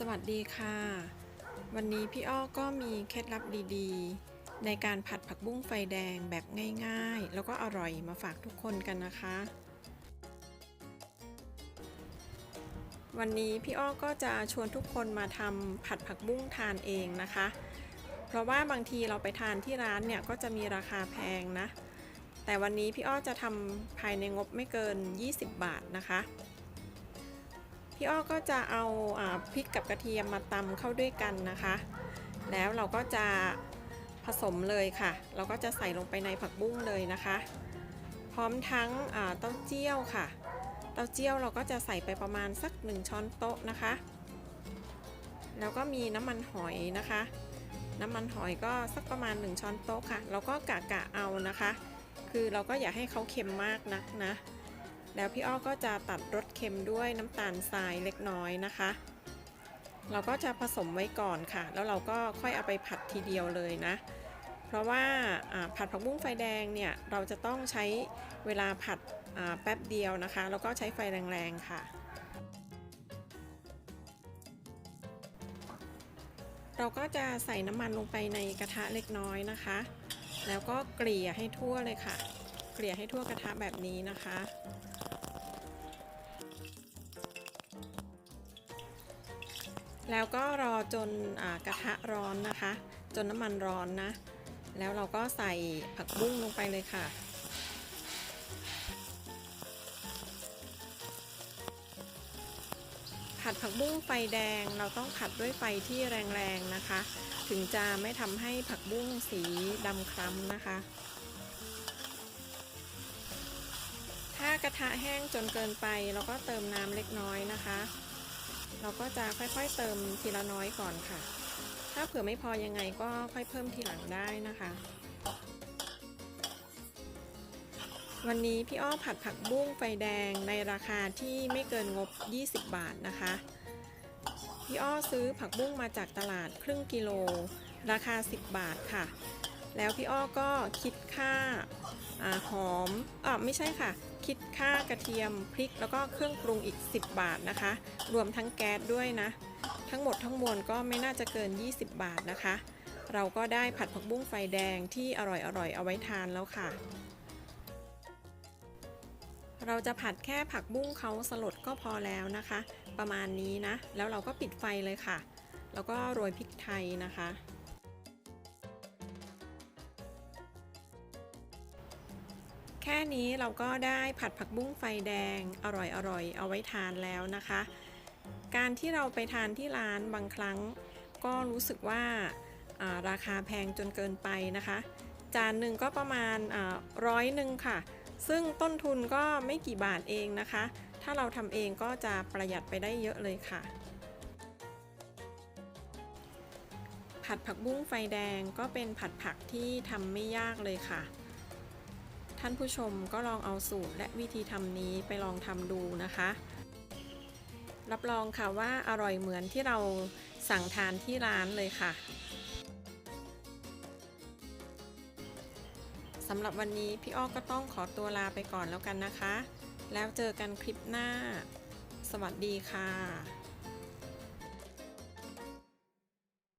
สวัสดีค่ะ วันนี้พี่อ้อก็มีเคล็ดลับดีๆ ในการผัดผักบุ้งไฟแดงแบบง่ายๆ แล้วก็อร่อยมาฝากทุกคนกันนะคะ วันนี้พี่อ้อก็จะชวนทุกคนมาทำผัดผักบุ้งทานเองนะคะ เพราะว่าบางทีเราไปทานที่ร้านเนี่ยก็จะมีราคาแพงนะ แต่วันนี้พี่อ้อจะทำภายในงบไม่เกิน 20 บาทนะคะ พี่อ้อก็จะเอาอพริกกับกระเทียมมาตำเข้าด้วยกันนะคะ แล้วเราก็จะผสมเลยค่ะ เราก็จะใส่ลงไปในผักบุ้งเลยนะคะ พร้อมทั้งเต้าเจี้ยวค่ะ เต้าเจี้ยวเราก็จะใส่ไปประมาณสัก 1 ช้อนโต๊ะนะคะ แล้วก็มีน้ำมันหอยนะคะ น้ำมันหอยก็สักประมาณ 1 ช้อนโต๊ะค่ะ เราก็กะกะเอานะคะ คือเราก็อย่าให้เขาเค็มมากนักนะ แล้วพี่อ้อก็จะตัดรสเค็มด้วยน้ำตาลทรายเล็กน้อยนะคะ เราก็จะผสมไว้ก่อนค่ะ แล้วเราก็ค่อยเอาไปผัดทีเดียวเลยนะ เพราะว่าผัดผักบุ้งไฟแดงเนี่ยเราจะต้องใช้เวลาผัดแป๊บเดียวนะคะ แล้วก็ใช้ไฟแรงๆค่ะ เราก็จะใส่น้ำมันลงไปในกระทะเล็กน้อยนะคะ แล้วก็เกลี่ยให้ทั่วเลยค่ะเกลี่ยให้ทั่วกระทะแบบนี้นะคะ แล้วก็รอจนอกระทะร้อนนะคะ จนน้ำมันร้อนนะ แล้วเราก็ใส่ผักบุ้งลงไปเลยค่ะ ผัดผักบุ้งไฟแดงเราต้องผัดด้วยไฟที่แรงๆนะคะ ถึงจะไม่ทำให้ผักบุ้งสีดำคล้ำนะคะ ถ้ากระทะแห้งจนเกินไปเราก็เติมน้ำเล็กน้อยนะคะ เราก็จะค่อยๆเติมทีละน้อยก่อนค่ะ ถ้าเผื่อไม่พอยังไงก็ค่อยเพิ่มทีหลังได้นะคะ วันนี้พี่อ้อผัดผักบุ้งไฟแดงในราคาที่ไม่เกินงบ 20 บาทนะคะ พี่อ้อซื้อผักบุ้งมาจากตลาดครึ่งกิโล ราคา 10 บาทค่ะ แล้วพี่อ้อก็คิดค่าอาหอมอ่าไม่ใช่ค่ะ คิดค่ากระเทียมพริก แล้วก็เครื่องปรุงอีก 10 บาทนะคะ รวมทั้งแก๊สด้วยนะ ทั้งหมดทั้งมวลก็ไม่น่าจะเกิน 20 บาทนะคะ เราก็ได้ผัดผักบุ้งไฟแดงที่อร่อยๆเอาไว้ทานแล้วค่ะ เราจะผัดแค่ผักบุ้งเขาสลดก็พอแล้วนะคะ ประมาณนี้นะ แล้วเราก็ปิดไฟเลยค่ะ แล้วก็โรยพริกไทยนะคะ แค่นี้เราก็ได้ผัดผักบุ้งไฟแดงอร่อยๆเอาไว้ทานแล้วนะคะ การที่เราไปทานที่ร้านบางครั้ง ก็รู้สึกว่าอ่าราคาแพงจนเกินไปนะคะ จานหนึ่งก็ประมาณร้อยหนึ่งค่ะ ซึ่งต้นทุนก็ไม่กี่บาทเองนะคะ ถ้าเราทำเองก็จะประหยัดไปได้เยอะเลยค่ะ ผัดผักบุ้งไฟแดงก็เป็นผัดผักที่ทำไม่ยากเลยค่ะ ท่านผู้ชมก็ลองเอาสูตรและวิธีทำนี้ไปลองทำดูนะคะ รับรองค่ะว่าอร่อยเหมือนที่เราสั่งทานที่ร้านเลยค่ะสำหรับวันนี้พี่อ้อก็ต้องขอตัวลาไปก่อนแล้วกันนะคะ แล้วเจอกันคลิปหน้า สวัสดีค่ะ